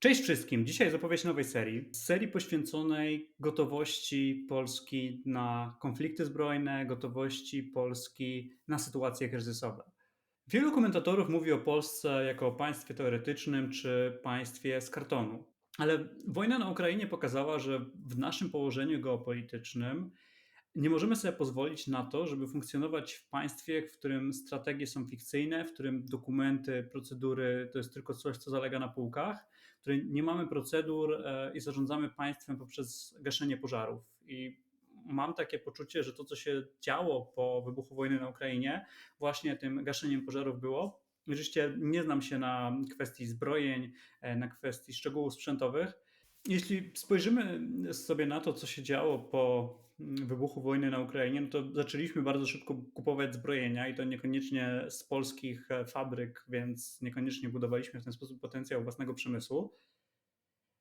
Cześć wszystkim! Dzisiaj opowieść nowej serii. Serii poświęconej gotowości Polski na konflikty zbrojne, gotowości Polski na sytuacje kryzysowe. Wielu komentatorów mówi o Polsce jako o państwie teoretycznym czy państwie z kartonu. Ale wojna na Ukrainie pokazała, że w naszym położeniu geopolitycznym nie możemy sobie pozwolić na to, żeby funkcjonować w państwie, w którym strategie są fikcyjne, w którym dokumenty, procedury to jest tylko coś, co zalega na półkach, w którym nie mamy procedur e, i zarządzamy państwem poprzez gaszenie pożarów. I mam takie poczucie, że to, co się działo po wybuchu wojny na Ukrainie, właśnie tym gaszeniem pożarów było. Oczywiście nie znam się na kwestii zbrojeń, e, na kwestii szczegółów sprzętowych. Jeśli spojrzymy sobie na to, co się działo po wybuchu wojny na Ukrainie, no to zaczęliśmy bardzo szybko kupować zbrojenia i to niekoniecznie z polskich e, fabryk, więc niekoniecznie budowaliśmy w ten sposób potencjał własnego przemysłu.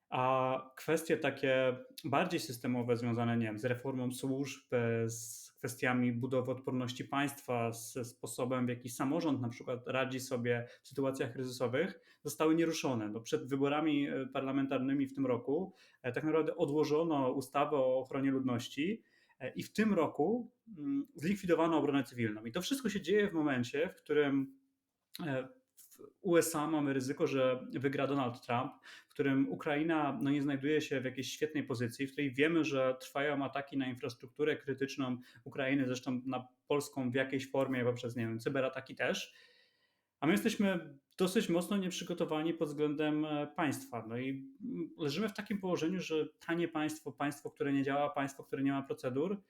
A kwestie takie bardziej systemowe, związane nie wiem, z reformą służb, z kwestiami budowy odporności państwa, ze sposobem, w jaki samorząd na przykład radzi sobie w sytuacjach kryzysowych, zostały nieruszone. No przed wyborami e, parlamentarnymi w tym roku e, tak naprawdę odłożono ustawę o ochronie ludności e, i w tym roku mm, zlikwidowano obronę cywilną. I to wszystko się dzieje w momencie, w którym USA mamy ryzyko, że wygra Donald Trump, w którym Ukraina no, nie znajduje się w jakiejś świetnej pozycji, w której wiemy, że trwają ataki na infrastrukturę krytyczną Ukrainy, zresztą na Polską w jakiejś formie, poprzez nie wiem, cyberataki też. A my jesteśmy dosyć mocno nieprzygotowani pod względem e, państwa. No i leżymy w takim położeniu, że tanie państwo, państwo, które nie działa, państwo, które nie ma procedur,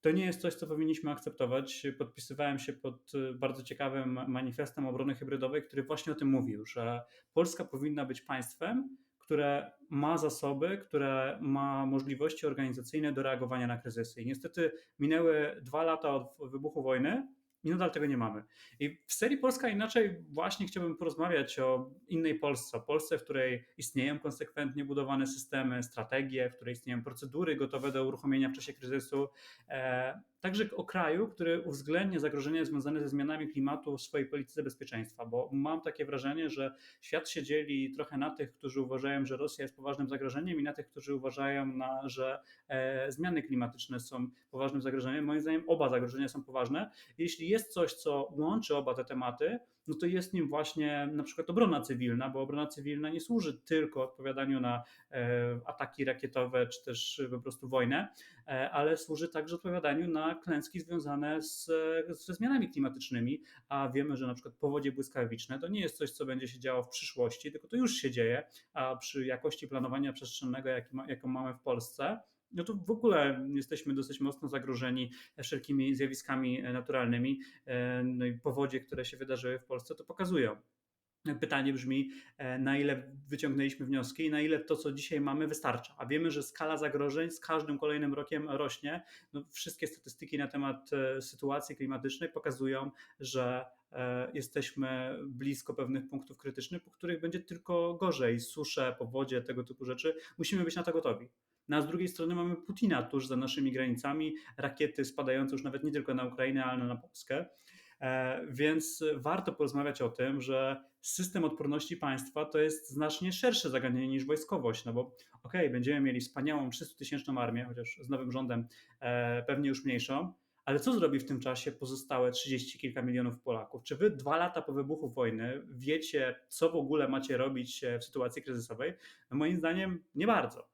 to nie jest coś, co powinniśmy akceptować. Podpisywałem się pod y, bardzo ciekawym manifestem obrony hybrydowej, który właśnie o tym mówił, że Polska powinna być państwem, które ma zasoby, które ma możliwości organizacyjne do reagowania na kryzysy. I niestety minęły dwa lata od wybuchu wojny, i nadal tego nie mamy. I w serii Polska inaczej właśnie chciałbym porozmawiać o innej Polsce, o Polsce, w której istnieją konsekwentnie budowane systemy, strategie, w której istnieją procedury gotowe do uruchomienia w czasie kryzysu, e, także o kraju, który uwzględnia zagrożenia związane ze zmianami klimatu w swojej polityce bezpieczeństwa, bo mam takie wrażenie, że świat się dzieli trochę na tych, którzy uważają, że Rosja jest poważnym zagrożeniem i na tych, którzy uważają, na, że e, zmiany klimatyczne są poważnym zagrożeniem. Moim zdaniem oba zagrożenia są poważne. Jeśli jest coś, co łączy oba te tematy, no to jest nim właśnie na przykład obrona cywilna, bo obrona cywilna nie służy tylko odpowiadaniu na e, ataki rakietowe czy też po prostu wojnę, e, ale służy także odpowiadaniu na klęski związane z, ze zmianami klimatycznymi, a wiemy, że na przykład powodzie błyskawiczne to nie jest coś, co będzie się działo w przyszłości, tylko to już się dzieje, a przy jakości planowania przestrzennego, jaką mamy w Polsce, no to w ogóle jesteśmy dosyć mocno zagrożeni wszelkimi zjawiskami naturalnymi. E, no i powodzie, które się wydarzyły w Polsce, to pokazują. Pytanie brzmi, e, na ile wyciągnęliśmy wnioski i na ile to, co dzisiaj mamy, wystarcza. A wiemy, że skala zagrożeń z każdym kolejnym rokiem rośnie. No, wszystkie statystyki na temat e, sytuacji klimatycznej pokazują, że jesteśmy blisko pewnych punktów krytycznych, po których będzie tylko gorzej. Susze, powodzie, tego typu rzeczy. Musimy być na to gotowi. No a z drugiej strony mamy Putina tuż za naszymi granicami, rakiety spadające już nawet nie tylko na Ukrainę, ale na Polskę. E, więc warto porozmawiać o tym, że system odporności państwa to jest znacznie szersze zagadnienie niż wojskowość, no bo okej, okay, będziemy mieli wspaniałą 300-tysięczną armię, chociaż z nowym rządem e, pewnie już mniejszą, ale co zrobi w tym czasie pozostałe 30 kilka milionów Polaków? Czy wy dwa lata po wybuchu wojny wiecie, co w ogóle macie robić e, w sytuacji kryzysowej? No moim zdaniem nie bardzo.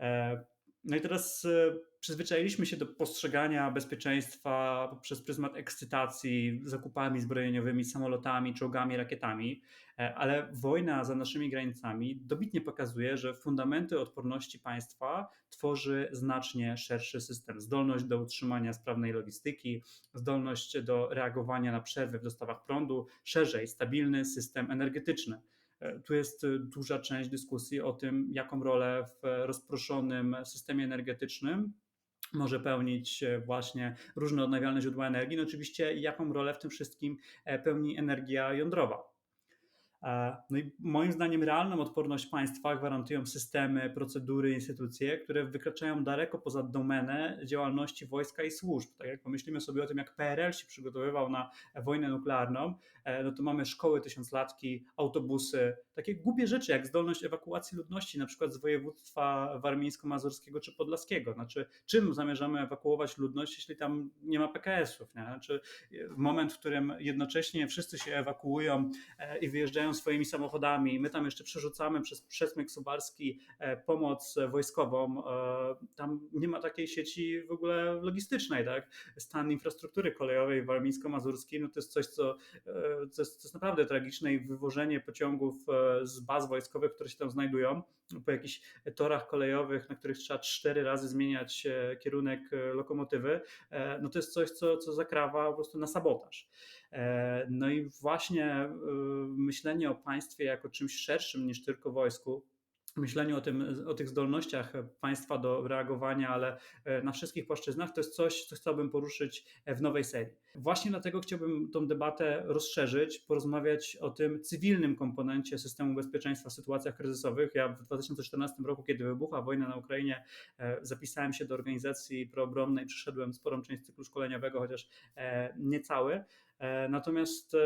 E, no i teraz e, przyzwyczailiśmy się do postrzegania bezpieczeństwa poprzez pryzmat ekscytacji zakupami zbrojeniowymi, samolotami, czołgami, rakietami, e, ale wojna za naszymi granicami dobitnie pokazuje, że fundamenty odporności państwa tworzy znacznie szerszy system. Zdolność do utrzymania sprawnej logistyki, zdolność do reagowania na przerwy w dostawach prądu, szerzej stabilny system energetyczny. E, tu jest e, duża część dyskusji o tym, jaką rolę w rozproszonym systemie energetycznym może pełnić e, właśnie różne odnawialne źródła energii. No oczywiście, jaką rolę w tym wszystkim pełni energia jądrowa. E, no i moim zdaniem realną odporność państwa gwarantują systemy, procedury, instytucje, które wykraczają daleko poza domenę działalności wojska i służb. Tak jak pomyślimy sobie o tym, jak PRL się przygotowywał na wojnę nuklearną, e, no to mamy szkoły tysiąclatki, autobusy, takie głupie rzeczy jak zdolność ewakuacji ludności, na przykład z województwa warmińsko-mazurskiego czy podlaskiego. Znaczy, czym zamierzamy ewakuować ludność, jeśli tam nie ma PKS-ów? Nie? Znaczy, moment, w którym jednocześnie wszyscy się ewakuują e, i wyjeżdżają swoimi samochodami. My tam jeszcze przerzucamy przez przesmyk suwalski e, pomoc wojskową. E, tam nie ma takiej sieci w ogóle logistycznej. Tak? Stan infrastruktury kolejowej warmińsko-mazurskiej no to jest coś, co, e, co, jest, co jest naprawdę tragiczne i wywożenie pociągów z baz wojskowych, które się tam znajdują po jakichś torach kolejowych, na których trzeba cztery razy zmieniać kierunek lokomotywy, no to jest coś, co, co zakrawa po prostu na sabotaż. E, no i właśnie e, myślenie o państwie jako czymś szerszym niż tylko wojsku, myśleniu o, tym, o tych zdolnościach państwa do reagowania, ale e, na wszystkich płaszczyznach, to jest coś, co chciałbym poruszyć w nowej serii. Właśnie dlatego chciałbym tą debatę rozszerzyć, porozmawiać o tym cywilnym komponencie systemu bezpieczeństwa w sytuacjach kryzysowych. Ja w 2014 roku, kiedy wybuchła wojna na Ukrainie, zapisałem się do organizacji proobronnej, przyszedłem sporą część cyklu szkoleniowego, chociaż nie cały. E, natomiast e,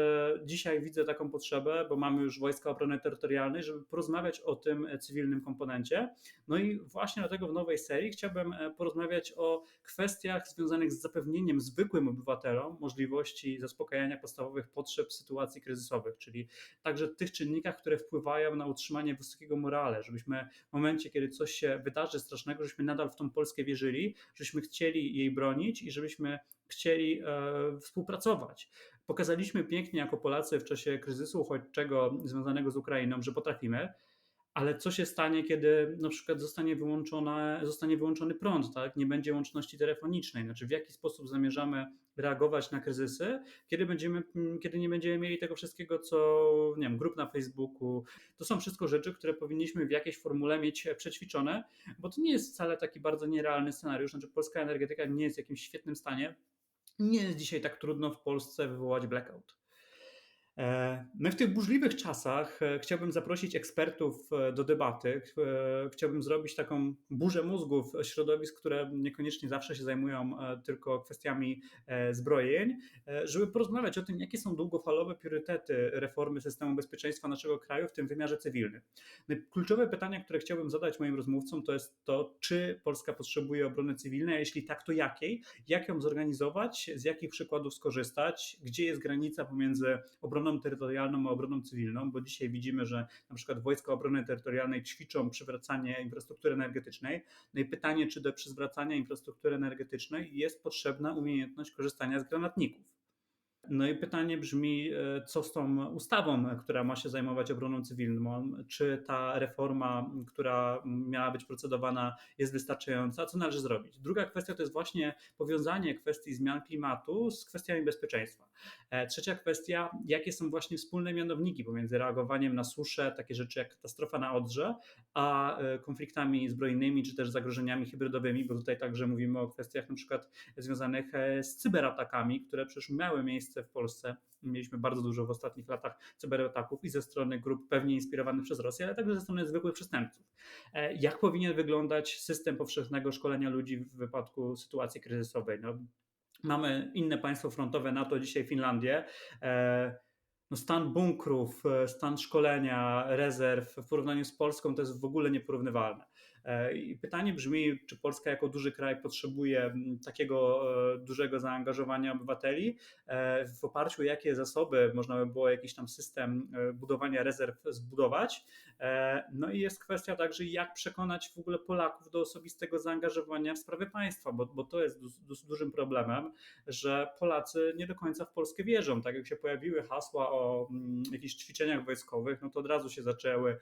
dzisiaj widzę taką potrzebę, bo mamy już Wojska Obrony Terytorialnej, żeby porozmawiać o tym cywilnym komponencie. No i właśnie dlatego w nowej serii chciałbym e, porozmawiać o kwestiach związanych z zapewnieniem zwykłym obywatelom możliwości zaspokajania podstawowych potrzeb sytuacji kryzysowych, czyli także tych czynnikach, które wpływają na utrzymanie wysokiego morale, żebyśmy w momencie, kiedy coś się wydarzy strasznego, żebyśmy nadal w tą Polskę wierzyli, żebyśmy chcieli jej bronić i żebyśmy chcieli e, współpracować. Pokazaliśmy pięknie jako Polacy w czasie kryzysu uchodźczego związanego z Ukrainą, że potrafimy, ale co się stanie, kiedy na przykład zostanie, wyłączona, zostanie wyłączony prąd, tak? nie będzie łączności telefonicznej? Znaczy, w jaki sposób zamierzamy reagować na kryzysy, kiedy, będziemy, kiedy nie będziemy mieli tego wszystkiego, co nie wiem, grup na Facebooku. To są wszystko rzeczy, które powinniśmy w jakiejś formule mieć przećwiczone, bo to nie jest wcale taki bardzo nierealny scenariusz. Znaczy, polska energetyka nie jest w jakimś świetnym stanie nie jest dzisiaj tak trudno w Polsce wywołać blackout. E, my w tych burzliwych czasach e, chciałbym zaprosić ekspertów e, do debaty. Chciałbym zrobić taką burzę mózgów środowisk, które niekoniecznie zawsze się zajmują tylko kwestiami zbrojeń, żeby porozmawiać o tym, jakie są długofalowe priorytety reformy systemu bezpieczeństwa naszego kraju w tym wymiarze cywilnym. No kluczowe pytania, które chciałbym zadać moim rozmówcom, to jest to, czy Polska potrzebuje obrony cywilnej, a jeśli tak, to jakiej? Jak ją zorganizować? Z jakich przykładów skorzystać? Gdzie jest granica pomiędzy obroną obroną terytorialną a obroną cywilną, bo dzisiaj widzimy, że na przykład Wojska Obrony Terytorialnej ćwiczą przywracanie infrastruktury energetycznej. No i pytanie, czy do przywracania infrastruktury energetycznej jest potrzebna umiejętność korzystania z granatników. No i pytanie brzmi, e, co z tą ustawą, która ma się zajmować obroną cywilną? Czy ta reforma, która miała być procedowana, jest wystarczająca? Co należy zrobić? Druga kwestia to jest właśnie powiązanie kwestii zmian klimatu z kwestiami bezpieczeństwa. E, trzecia kwestia, jakie są właśnie wspólne mianowniki pomiędzy reagowaniem na suszę, takie rzeczy jak katastrofa na Odrze, a e, konfliktami zbrojnymi czy też zagrożeniami hybrydowymi, bo tutaj także mówimy o kwestiach na przykład związanych z cyberatakami, które przecież miały miejsce miejsce w Polsce. Mieliśmy bardzo dużo w ostatnich latach cyberataków i ze strony grup pewnie inspirowanych przez Rosję, ale także ze strony zwykłych przestępców. E, jak powinien wyglądać system powszechnego szkolenia ludzi w wypadku sytuacji kryzysowej? No, mamy inne państwo frontowe NATO, dzisiaj Finlandię. E, no stan bunkrów, e, stan szkolenia, rezerw w porównaniu z Polską to jest w ogóle nieporównywalne. E, I pytanie brzmi, czy Polska jako duży kraj potrzebuje takiego e, dużego zaangażowania obywateli, e, w oparciu o jakie zasoby można by było jakiś tam system budowania rezerw zbudować. No i jest kwestia także, jak przekonać w ogóle Polaków do osobistego zaangażowania w sprawy państwa, bo, bo to jest du, dużym problemem, że Polacy nie do końca w Polskę wierzą. Tak jak się pojawiły hasła o jakichś ćwiczeniach wojskowych, no to od razu się zaczęły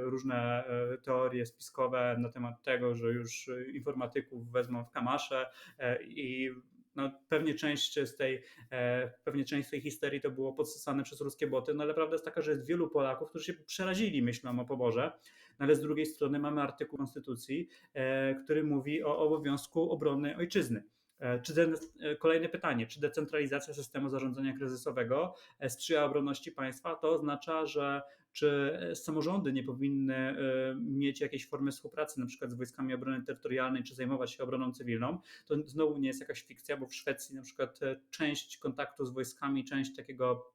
różne teorie spiskowe, spiskowe na temat tego, że już informatyków wezmą w kamasze e, i no, pewnie część z tej, e, pewnie część tej histerii to było podsysane przez ruskie boty, no ale prawda jest taka, że jest wielu Polaków, którzy się przerazili myślą o poborze, no, ale z drugiej strony mamy artykuł Konstytucji, e, który mówi o obowiązku obrony ojczyzny. E, Czy e, kolejne pytanie, czy decentralizacja systemu zarządzania kryzysowego e, sprzyja obronności państwa? To oznacza, że czy samorządy nie powinny mieć jakiejś formy współpracy, na przykład z wojskami obrony terytorialnej, czy zajmować się obroną cywilną? To znowu nie jest jakaś fikcja, bo w Szwecji na przykład część kontaktu z wojskami, część takiego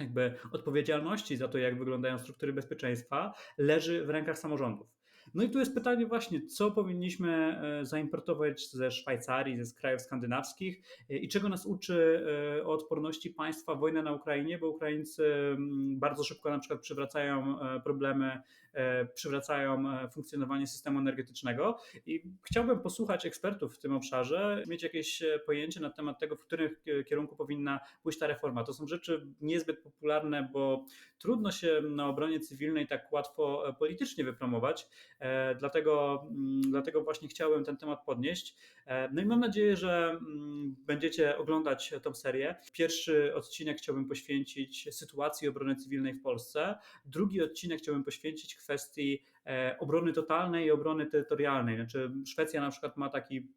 jakby odpowiedzialności za to, jak wyglądają struktury bezpieczeństwa, leży w rękach samorządów. No i tu jest pytanie właśnie, co powinniśmy e, zaimportować ze Szwajcarii, ze krajów skandynawskich e, i czego nas uczy e, o odporności państwa wojna na Ukrainie, bo Ukraińcy mm, bardzo szybko na przykład przywracają problemy, przywracają funkcjonowanie systemu energetycznego i chciałbym posłuchać ekspertów w tym obszarze, mieć jakieś pojęcie na temat tego, w którym kierunku powinna pójść ta reforma. To są rzeczy niezbyt popularne, bo trudno się na obronie cywilnej tak łatwo politycznie wypromować. E, Dlatego, mm, dlatego właśnie chciałem ten temat podnieść. E, No i mam nadzieję, że mm, będziecie oglądać tą serię. Pierwszy odcinek chciałbym poświęcić sytuacji obrony cywilnej w Polsce. Drugi odcinek chciałbym poświęcić kwestii e, obrony totalnej i obrony terytorialnej. Znaczy, Szwecja na przykład ma taki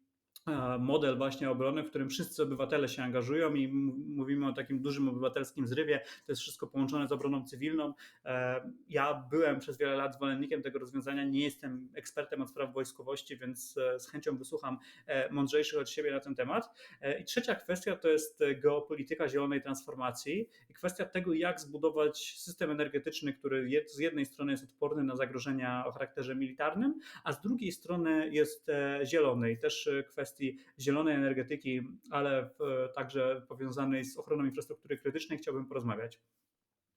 model właśnie obrony, w którym wszyscy obywatele się angażują i mówimy o takim dużym obywatelskim zrywie. To jest wszystko połączone z obroną cywilną. E, Ja byłem przez wiele lat zwolennikiem tego rozwiązania. Nie jestem ekspertem od spraw wojskowości, więc e, z chęcią wysłucham e, mądrzejszych od siebie na ten temat. E, I trzecia kwestia to jest e, geopolityka zielonej transformacji i kwestia tego, jak zbudować system energetyczny, który z jednej strony jest odporny na zagrożenia o charakterze militarnym, a z drugiej strony jest e, zielony i też e, kwestii zielonej energetyki, ale także powiązanej z ochroną infrastruktury krytycznej chciałbym porozmawiać.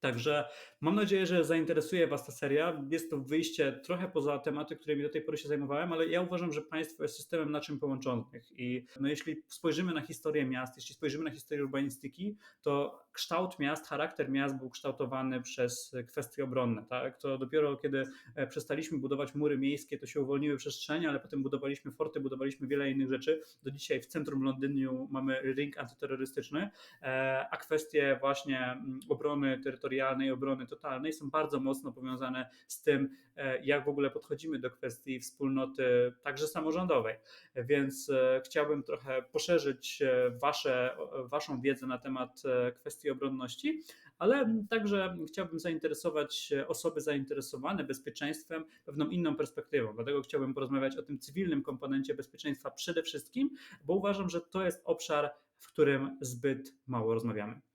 Także mam nadzieję, że zainteresuje Was ta seria. Jest to wyjście trochę poza tematy, którymi do tej pory się zajmowałem, ale ja uważam, że państwo jest systemem naczyń połączonych. I no jeśli spojrzymy na historię miast, jeśli spojrzymy na historię urbanistyki, to kształt miast, charakter miast był kształtowany przez kwestie obronne. Tak? To dopiero kiedy e, przestaliśmy budować mury miejskie, to się uwolniły przestrzenie, ale potem budowaliśmy forty, budowaliśmy wiele innych rzeczy. Do dzisiaj w centrum Londynu mamy ring antyterrorystyczny, e, a kwestie właśnie mm, obrony terytorialnej, obrony totalnej są bardzo mocno powiązane z tym, e, jak w ogóle podchodzimy do kwestii wspólnoty także samorządowej. Więc e, chciałbym trochę poszerzyć e, wasze, Waszą wiedzę na temat kwestii obronności, ale także chciałbym zainteresować osoby zainteresowane bezpieczeństwem pewną inną perspektywą. Dlatego chciałbym porozmawiać o tym cywilnym komponencie bezpieczeństwa przede wszystkim, bo uważam, że to jest obszar, w którym zbyt mało rozmawiamy.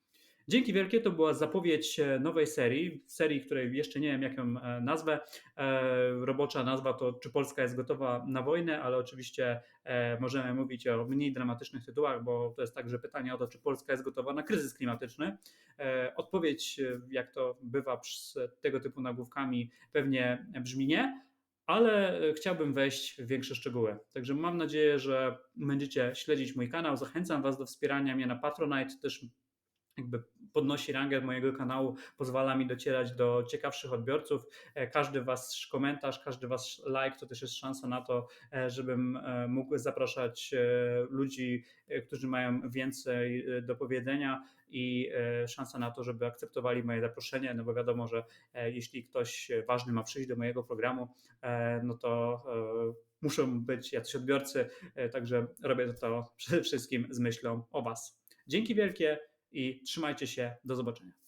Dzięki wielkie, to była zapowiedź e, nowej serii, serii, której jeszcze nie wiem jaką e, nazwę. E, Robocza nazwa to Czy Polska jest gotowa na wojnę, ale oczywiście możemy mówić o mniej dramatycznych tytułach, bo to jest także pytanie o to, czy Polska jest gotowa na kryzys klimatyczny. Odpowiedź, jak to bywa z tego typu nagłówkami, pewnie brzmi nie, ale chciałbym wejść w większe szczegóły. Także mam nadzieję, że będziecie śledzić mój kanał. Zachęcam Was do wspierania mnie na Patronite, też jakby podnosi rangę mojego kanału, pozwala mi docierać do ciekawszych odbiorców. E, Każdy wasz komentarz, każdy wasz like to też jest szansa na to, e, żebym e, mógł zapraszać ludzi, którzy mają więcej do powiedzenia i szansa na to, żeby akceptowali moje zaproszenie, no bo wiadomo, że jeśli ktoś ważny ma przyjść do mojego programu, no to muszą być jacyś odbiorcy, także robię to wszystkim z myślą o Was. Dzięki wielkie i trzymajcie się. Do zobaczenia.